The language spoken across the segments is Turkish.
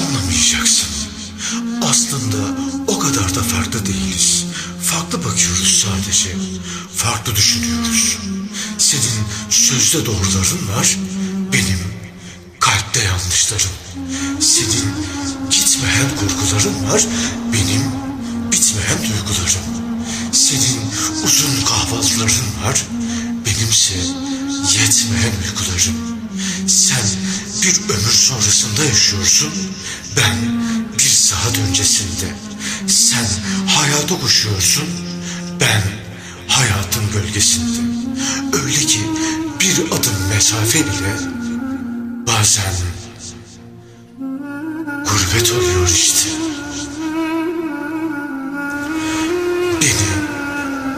Anlamayacaksın. Aslında o kadar da farklı değiliz. Farklı bakıyoruz sadece. Farklı düşünüyoruz. Senin sözde doğruların var. Benim kalpte yanlışlarım. Senin gitmeyen korkuların var. Benim bitmeyen duygularım. Senin uzun kahvaltıların var. Benimse yetmeyen uykularım. Sen bir ömür sonrasında yaşıyorsun. Ben bir saat öncesinde. Sen hayata koşuyorsun. Ben hayatın gölgesinde. Öyle ki bir adım mesafe bile bazen gurbet oluyor işte. Beni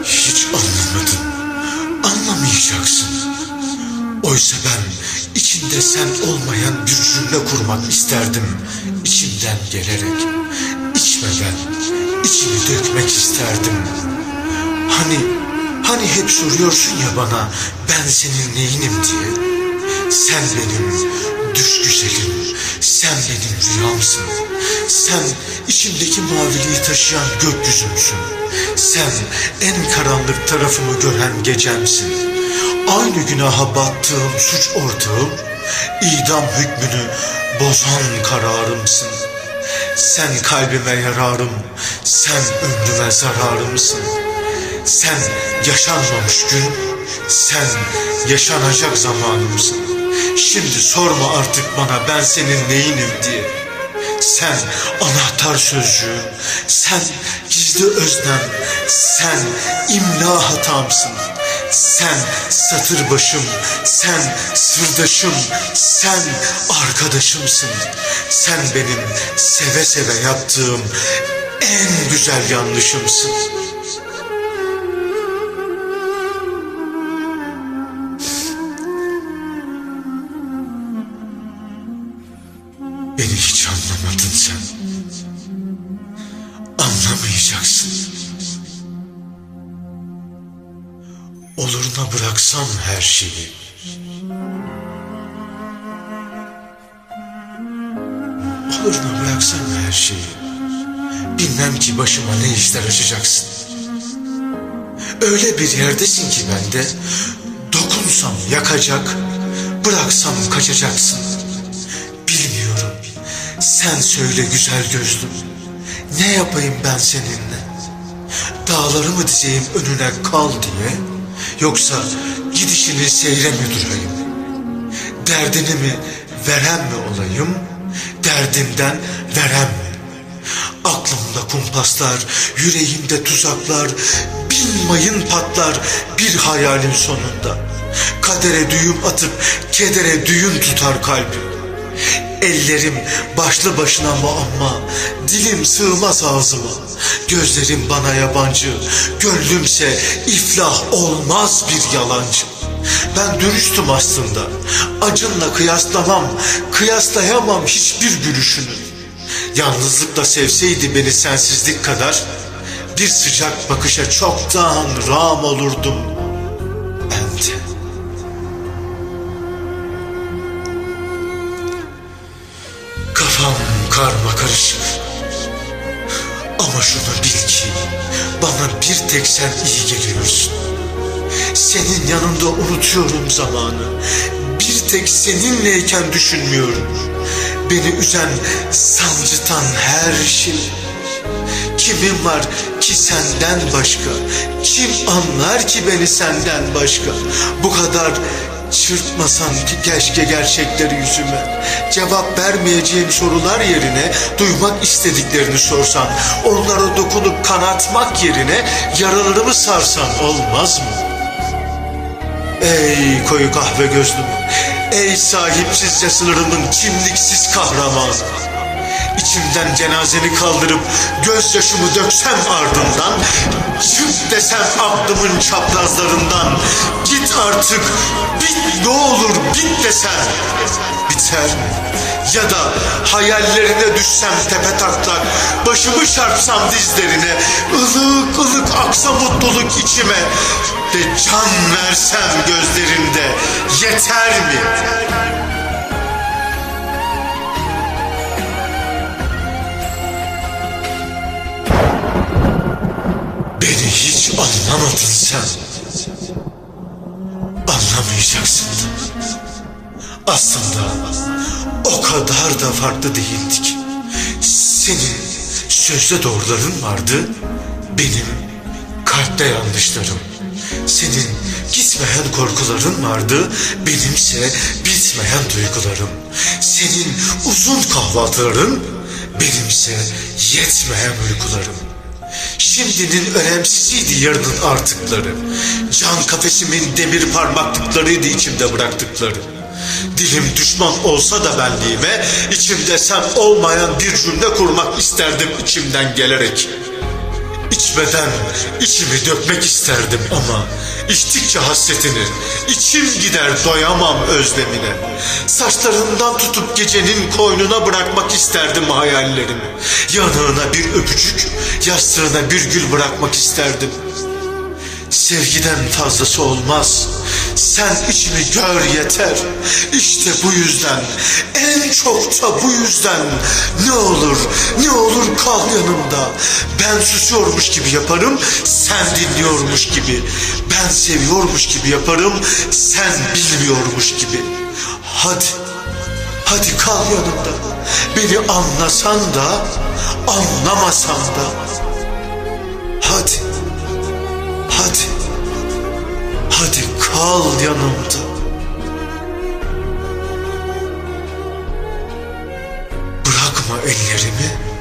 hiç anlamadın. Anlamayacaksın. Oysa ben içinde sen olmayan bir cümle kurmak isterdim. içimden gelerek. içmeden içimi dökmek isterdim. Hani, hani hep soruyorsun ya bana ben senin neyinim diye. Sen benim düş güzelim, sen benim rüyamsın. Sen içimdeki maviliği taşıyan gökyüzümsün. Sen en karanlık tarafımı gören gecemsin. Aynı günaha battığım suç ortağım, idam hükmünü bozan kararımsın. Sen kalbime yararım, sen ömrüme zararımsın. Sen yaşanmamış gün, sen yaşanacak zamanımsın. Şimdi sorma artık bana ben senin neyinim diye. Sen anahtar sözcüğü, sen gizli öznem, sen imla hatamsın. Sen satır başım, sen sırdaşım, sen arkadaşımsın. Sen benim seve seve yaptığım en güzel yanlışımsın. Beni hiç anlamadın sen. Anlamayacaksın. Oluruna bıraksam her şeyi. Oluruna bıraksam her şeyi. Bilmem ki başıma ne işler açacaksın. Öyle bir yerdesin ki bende. Dokunsam yakacak, bıraksam kaçacaksın. Bilmiyorum. Sen söyle güzel gözlüm. Ne yapayım ben seninle? Dağları mı dizeyim önüne kal diye? Yoksa gidişini seyre mi durayım? Derdini mi veren mi olayım? Derdinden veren mi? Aklımda kumpaslar, yüreğimde tuzaklar, bin mayın patlar bir hayalin sonunda. Kadere düğüm atıp kedere düğüm tutar kalbim. Ellerim başlı başına muamma, dilim sığmaz ağzıma. Gözlerim bana yabancı, gönlümse iflah olmaz bir yalancı. Ben dürüstüm aslında, acınla kıyaslamam, kıyaslayamam hiçbir gülüşünü. Yalnızlıkla sevseydi beni sensizlik kadar, bir sıcak bakışa çoktan ram olurdum karma karışık. Ama şunu bil ki bana bir tek sen iyi geliyorsun. Senin yanında unutuyorum zamanı. Bir tek seninleyken düşünmüyorum. Beni üzen, sancıtan her şey. Kimim var ki senden başka? Kim anlar ki beni senden başka? Bu kadar çırpmasan ki keşke gerçekleri yüzüme. Cevap vermeyeceğim sorular yerine duymak istediklerini sorsan. Onlara dokunup kanatmak yerine yaralarımı sarsan olmaz mı? Ey koyu kahve gözlüm, ey sahipsizce sınırımın kimliksiz kahramanı. İçimden cenazeni kaldırıp gözyaşımı döksem ardından Çık desem aklımın çaprazlarından Git artık bit ne olur bit desem Biter? Ya da hayallerine düşsem tepe taklak Başımı çarpsam dizlerine ılık ılık aksa mutluluk içime De can versem gözlerinde Yeter mi? Desem anlamayacaksın da. Aslında o kadar da farklı değildik. Senin sözde doğruların vardı, benim kalpte yanlışlarım. Senin gitmeyen korkuların vardı, benimse bitmeyen duygularım. Senin uzun kahvaltıların, benimse yetmeyen uykularım. Şimdinin önemsiziydi yarının artıkları. Can kafesimin demir parmaklıklarıydı içimde bıraktıkları. Dilim düşman olsa da benliğime, içimde sen olmayan bir cümle kurmak isterdim içimden gelerek. İçmeden içimi dökmek isterdim ama içtikçe hasretini içim gider doyamam özlemine. Saçlarından tutup gecenin koynuna bırakmak isterdim hayallerimi. Yanığına bir öpücük, yastığına bir gül bırakmak isterdim. Sevgiden fazlası olmaz. Sen içimi gör yeter. İşte bu yüzden, en çok da bu yüzden ne olur, ne olur kal yanımda. Ben susuyormuş gibi yaparım, sen dinliyormuş gibi. Ben seviyormuş gibi yaparım, sen bilmiyormuş gibi. Hadi, hadi kal yanımda. Beni anlasan da, anlamasan da. Hadi. Hadi. Hadi kal yanımda. Bırakma ellerimi